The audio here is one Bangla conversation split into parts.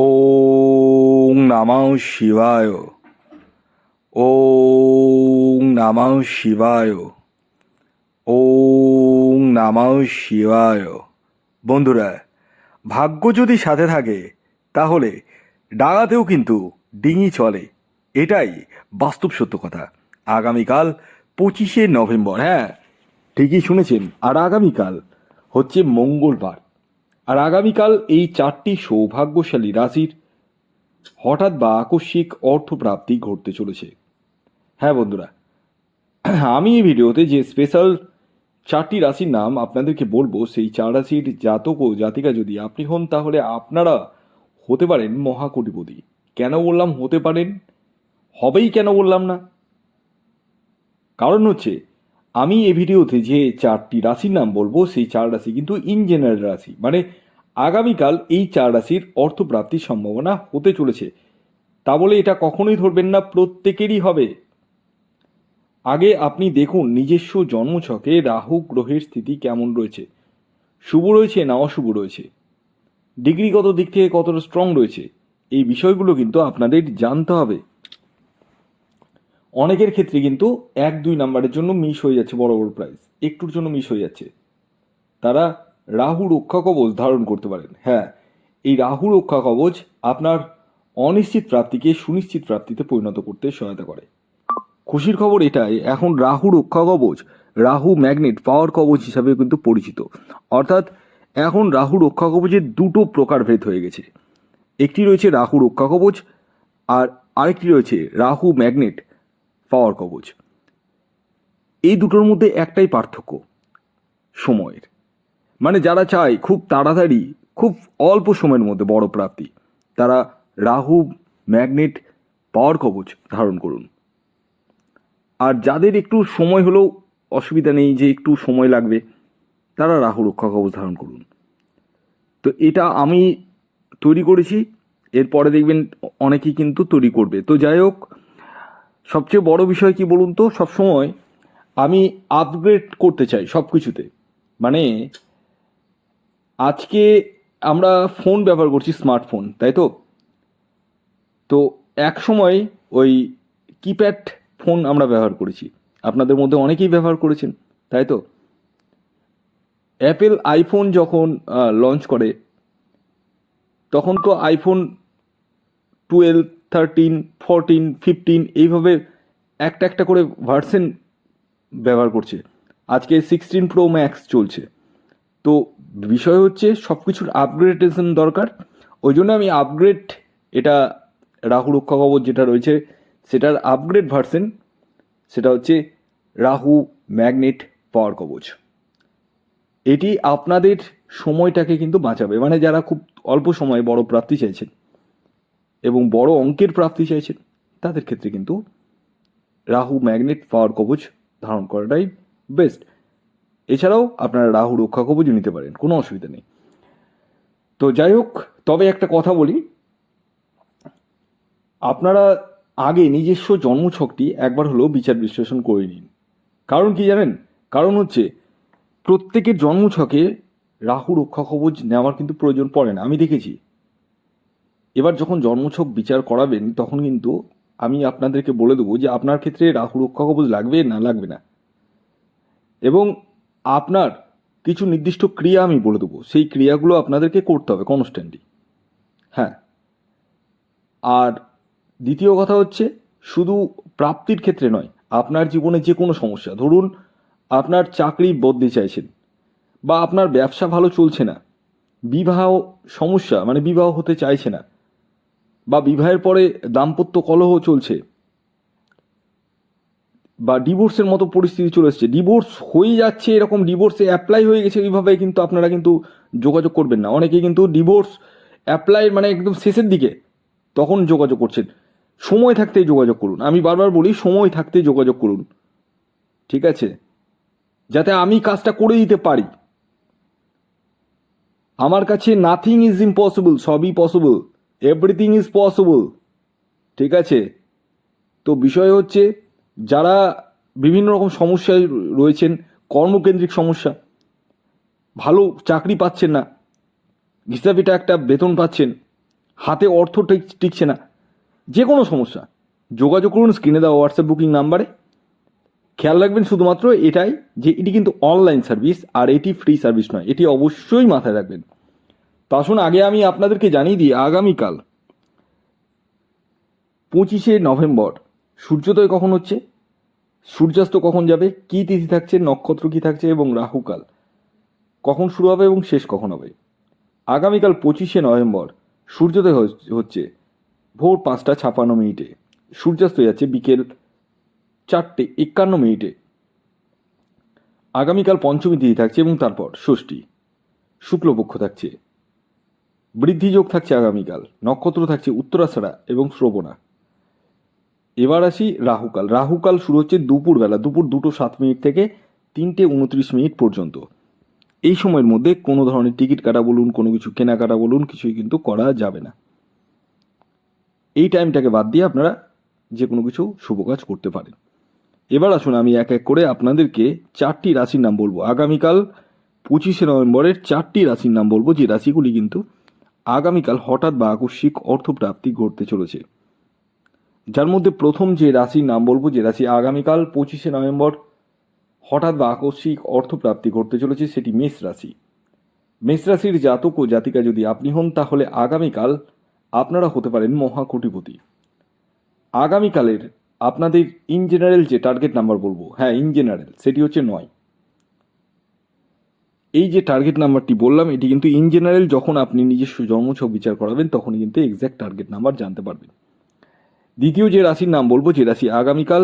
ওং নমঃ শিবায়। ওং নমঃ শিবায়। ওং নমঃ শিবায়। বন্ধুরা, ভাগ্য যদি সাথে থাকে, তাহলে ডাঙাতেও কিন্তু ডিঙি চলে। এটাই বাস্তব সত্য কথা। আগামীকাল পঁচিশে নভেম্বর হ্যাঁ? ঠিকই শুনেছেন। আর আগামীকাল হচ্ছে মঙ্গলবার। আর আগামীকাল এই চারটি সৌভাগ্যশালী রাশির হঠাৎ বা আকস্মিক অর্থপ্রাপ্তি ঘটতে চলেছে। হ্যাঁ বন্ধুরা, আমি এই ভিডিওতে যে স্পেশাল চারটি রাশির নাম আপনাদেরকে বলব, সেই চার রাশির জাতক ও জাতিকা যদি আপনি হন, তাহলে আপনারা হতে পারেন মহাকোটিপতি। কেন বললাম হতে পারেন? হবেই কেন বললাম না? কারণ হচ্ছে আমি এই ভিডিওতে যে চারটি রাশির নাম বলব, সেই চার রাশি কিন্তু ইন জেনারেল রাশি। মানে আগামীকাল এই চার রাশির অর্থপ্রাপ্তির সম্ভাবনা হতে চলেছে। তা বলে এটা কখনোই ধরবেন না, প্রত্যেকেরই হবে। আগে আপনি দেখুন নিজস্ব জন্মছকে রাহু গ্রহের স্থিতি কেমন রয়েছে। শুভ রয়েছে না অশুভ রয়েছে? ডিগ্রিগত দিক থেকে কতটা স্ট্রং রয়েছে? এই বিষয়গুলো কিন্তু আপনাদের জানতে হবে। অনেকের ক্ষেত্রে কিন্তু এক, দুই নাম্বারের জন্য মিস হয়ে যাচ্ছে বড় বড় প্রাইজ একটুর জন্য মিস হয়ে যাচ্ছে। তারা রাহু রক্ষা কবচ ধারণ করতে পারেন। হ্যাঁ এই রাহু রক্ষা কবচ আপনার অনিশ্চিত প্রাপ্তিকে সুনিশ্চিত প্রাপ্তিতে পরিণত করতে সহায়তা করে। খুশির খবর এটাই, এখন রাহু রক্ষা কবচ, রাহু ম্যাগনেট পাওয়ার কবচ হিসাবে কিন্তু পরিচিত। অর্থাৎ এখন রাহু রক্ষা কবচের দুটো প্রকারভেদ হয়ে গেছে। একটি রয়েছে রাহু রক্ষা কবচ, আর আরেকটি রয়েছে রাহু ম্যাগনেট পাওয়ার কবচ। এই দুটোর মধ্যে একটাই পার্থক্য, সময়ের। মানে যারা চায় খুব তাড়াতাড়ি, খুব অল্প সময়ের মধ্যে বড় প্রাপ্তি, তারা রাহু, ম্যাগনেট, পাওয়ার কবচ ধারণ করুন। আর যাদের একটু সময় হলেও অসুবিধা নেই যে একটু সময় লাগবে, তারা রাহু রক্ষা কবচ ধারণ করুন। তো এটা আমি তৈরি করেছি, এরপরে দেখবেন অনেকেই কিন্তু তৈরি করবে। তো যাই হোক সবচেয়ে বড় বিষয় কি বলুন তো? সবসময় আমি আপগ্রেড করতে চাই সব কিছুতে মানে আজকে আমরা ফোন ব্যবহার করছি স্মার্টফোন তাই তো? তো এক সময় ওই কিপ্যাড ফোন আমরা ব্যবহার করেছি। আপনাদের মধ্যে অনেকেই ব্যবহার করেছেন, তাই তো? অ্যাপেল আইফোন যখন লঞ্চ করে, তখন তো iPhone twelve thirteen fourteen fifteen এইভাবে একটা একটা করে ভার্সেন ব্যবহার করছে। আজকে সিক্সটিন প্রো ম্যাক্স চলছে। তো বিষয় হচ্ছে সব কিছুর আপগ্রেডেশন দরকার। ওই জন্য আমি আপগ্রেড এটা রাহু রক্ষা কবচ যেটা রয়েছে, সেটার আপগ্রেড ভার্সেন সেটা হচ্ছে রাহু ম্যাগনেট পাওয়ার কবচ। এটি আপনাদের সময়টাকে কিন্তু বাঁচাবে। মানে যারা খুব অল্প সময়ে বড় প্রাপ্তি চাইছেন এবং বড় অঙ্কের প্রাপ্তি চাইছেন। তাদের ক্ষেত্রে কিন্তু রাহু ম্যাগনেট পাওয়ার কবচ ধারণ করাটাই বেস্ট। এছাড়াও আপনারা রাহু রক্ষা কবচও নিতে পারেন, কোনো অসুবিধা নেই। তো যাই হোক, তবে একটা কথা বলি। আপনারা আগে নিজস্ব জন্মছকটি একবার হলেও বিচার বিশ্লেষণ করে নিন। কারণ কি জানেন? কারণ হচ্ছে প্রত্যেকের জন্মছকে রাহু রক্ষা কবচ নেওয়ার কিন্তু প্রয়োজন পড়ে না। আমি দেখেছি। যখন জন্মছক বিচার করাবেন, তখন কিন্তু আমি আপনাদেরকে বলে দেবো যে আপনার ক্ষেত্রে রাহু রক্ষা কবচ লাগবে, না লাগবে না। এবং আপনার কিছু নির্দিষ্ট ক্রিয়া আমি বলে দেবো। সেই ক্রিয়াগুলো আপনাদেরকে করতে হবে কনস্ট্যান্টলি। হ্যাঁ। আর দ্বিতীয় কথা হচ্ছে, শুধু প্রাপ্তির ক্ষেত্রে নয়, আপনার জীবনে যে কোনো সমস্যা, ধরুন আপনার চাকরি বদলে চাইছেন বা আপনার ব্যবসা ভালো চলছে না, বিবাহ সমস্যা মানে বিবাহ হতে চাইছে না বা বিবাহের পরে দাম্পত্য কলহ চলছে বা ডিভোর্সের মতো পরিস্থিতি চলে এসছে। ডিভোর্স হয়ে যাচ্ছে, এরকম ডিভোর্সে অ্যাপ্লাই হয়ে গেছে এইভাবে কিন্তু আপনারা কিন্তু যোগাযোগ করবেন না। অনেকে কিন্তু ডিভোর্স অ্যাপ্লাই মানে একদম শেষের দিকে তখন যোগাযোগ করছেন। সময় থাকতেই যোগাযোগ করুন। আমি বারবার বলি, সময় থাকতেই যোগাযোগ করুন। ঠিক আছে? যাতে আমি কাজটা করে দিতে পারি। আমার কাছে নাথিং ইজ ইম্পসিবল সবই পসিবল এভরিথিং ইজ পসিবল ঠিক আছে? তো বিষয় হচ্ছে, যারা বিভিন্ন রকম সমস্যায় রয়েছেন, কর্মকেন্দ্রিক সমস্যা, ভালো চাকরি পাচ্ছেন না, হিসাবিটা একটা বেতন পাচ্ছেন, হাতে অর্থ টিক- টিকছে না যে কোনো সমস্যা, যোগাযোগ করুন, স্ক্রিনে দেওয়া হোয়াটসঅ্যাপ বুকিং নাম্বারে খেয়াল রাখবেন শুধুমাত্র এটাই, যে এটি কিন্তু অনলাইন সার্ভিস আর এটি ফ্রি সার্ভিস নয়, এটি অবশ্যই মাথায় রাখবেন। তো আসুন আগে আমি আপনাদেরকে জানিয়ে দিই, আগামীকাল পঁচিশে নভেম্বর, সূর্যোদয় কখন হচ্ছে? সূর্যাস্ত কখন যাবে? কী তিথি থাকছে? নক্ষত্র কী থাকছে? এবং রাহুকাল কখন শুরু হবে এবং শেষ কখন হবে? আগামীকাল পঁচিশে নভেম্বর, সূর্যোদয় হচ্ছে ভোর পাঁচটা ছাপান্ন মিনিটে, সূর্যাস্ত যাচ্ছে বিকেল চারটে একান্ন মিনিটে। আগামীকাল পঞ্চমী তিথি থাকছে এবং তারপর ষষ্ঠী, শুক্লপক্ষ থাকছে। বৃদ্ধিযোগ থাকছে আগামীকাল, নক্ষত্র থাকছে উত্তরাষাঢ়া এবং শ্রবণা। এবার আসি রাহুকাল। রাহুকাল শুরু হচ্ছে দুপুরবেলা, দুপুর দুটো সাত মিনিট থেকে তিনটে উনত্রিশ মিনিট পর্যন্ত। এই সময়ের মধ্যে কোনো ধরনের টিকিট কাটা বলুন, কোনো কিছু কেনাকাটা বলুন, কিছুই কিন্তু করা যাবে না। এই টাইমটাকে বাদ দিয়ে আপনারা যে কোনো কিছু শুভ কাজ করতে পারেন। এবার আসুন আমি এক এক করে আপনাদেরকে চারটি রাশির নাম বলব। আগামীকাল পঁচিশে নভেম্বরের চারটি রাশির নাম বলব, যে রাশিগুলি কিন্তু আগামীকাল হঠাৎ বা আকস্মিক অর্থপ্রাপ্তি ঘটতে চলেছে। যার মধ্যে প্রথম যে রাশির নাম বলব, যে রাশি আগামীকাল পঁচিশে নভেম্বর, হঠাৎ বা আকস্মিক অর্থপ্রাপ্তি ঘটতে চলেছে সেটি মেষ রাশি। মেষ রাশির জাতক ও জাতিকা যদি আপনি হন, তাহলে আগামীকাল আপনারা হতে পারেন মহাকোটিপতি। আগামীকালের আপনাদের ইন জেনারেল যে টার্গেট নাম্বার বলব হ্যাঁ ইন জেনারেল, সেটি হচ্ছে নয়। এই যে টার্গেট নাম্বারটি বললাম, এটি কিন্তু ইন জেনারেল যখন আপনি নিজস্ব জন্মছক বিচার করাবেন, তখনই কিন্তু এক্স্যাক্ট টার্গেট নাম্বার জানতে পারবেন। দ্বিতীয় যে রাশির নাম বলব, যে রাশি আগামীকাল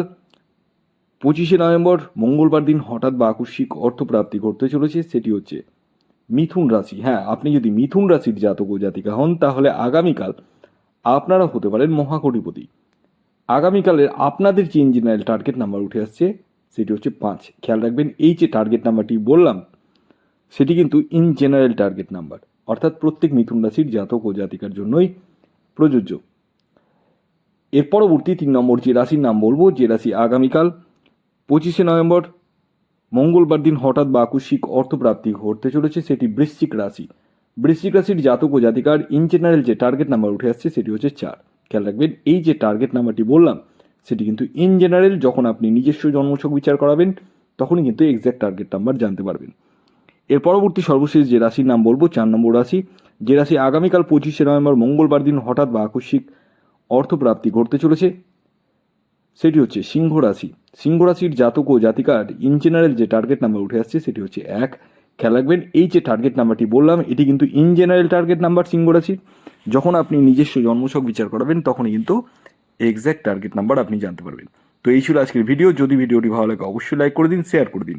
পঁচিশে নভেম্বর, মঙ্গলবার দিন হঠাৎ বা আকস্মিক অর্থপ্রাপ্তি ঘটতে চলেছে, সেটি হচ্ছে মিথুন রাশি। হ্যাঁ আপনি যদি মিথুন রাশির জাতক ও জাতিকা হন, তাহলে আগামীকাল আপনারা হতে পারেন মহাকটিপতি। আগামীকালের আপনাদের যে ইঞ্জিনিয়ার টার্গেট নাম্বার উঠে আসছে, সেটি হচ্ছে পাঁচ। খেয়াল রাখবেন, এই যে টার্গেট নাম্বারটি বললাম সেটি কিন্তু ইন জেনারেল টার্গেট নাম্বার অর্থাৎ প্রত্যেক মিথুন রাশির জাতক ও জাতিকার জন্যই প্রযোজ্য। এর পরবর্তী তিন নম্বর যে রাশির নাম বলব, যে রাশি আগামীকাল পঁচিশে নভেম্বর, মঙ্গলবার দিন হঠাৎ বা আকস্মিক অর্থপ্রাপ্তি ঘটতে চলেছে, সেটি বৃশ্চিক রাশি। বৃশ্চিক রাশির জাতক ও জাতিকার ইন জেনারেল যে টার্গেট নাম্বার উঠে আসছে, সেটি হচ্ছে চার। খেয়াল রাখবেন, এই যে টার্গেট নাম্বারটি বললাম, সেটি কিন্তু ইন জেনারেল যখন আপনি নিজস্ব জন্মছক বিচার করাবেন, তখনই কিন্তু এক্স্যাক্ট টার্গেট নাম্বার জানতে পারবেন। এর পরবর্তী সর্বশেষ যে রাশির নাম বলব, চার নম্বর রাশি, যে রাশি আগামীকাল পঁচিশে নভেম্বর, মঙ্গলবার দিন হঠাৎ বা আকস্মিক অর্থপ্রাপ্তি ঘটতে চলেছে। সেটি হচ্ছে সিংহ রাশি। সিংহ রাশির জাতক ও জাতিকার ইন জেনারেল যে টার্গেট নাম্বার উঠে আসছে, সেটি হচ্ছে এক। খেয়াল রাখবেন, এই যে টার্গেট নাম্বারটি বললাম, এটি কিন্তু ইন জেনারেল টার্গেট নাম্বার সিংহ রাশির যখন আপনি নিজস্ব জন্মছক বিচার করাবেন, তখনই কিন্তু এক্স্যাক্ট টার্গেট নাম্বার আপনি জানতে পারবেন। তো এই ছিল আজকের ভিডিও যদি ভিডিওটি ভালো লাগে, অবশ্যই লাইক করে দিন শেয়ার করে দিন।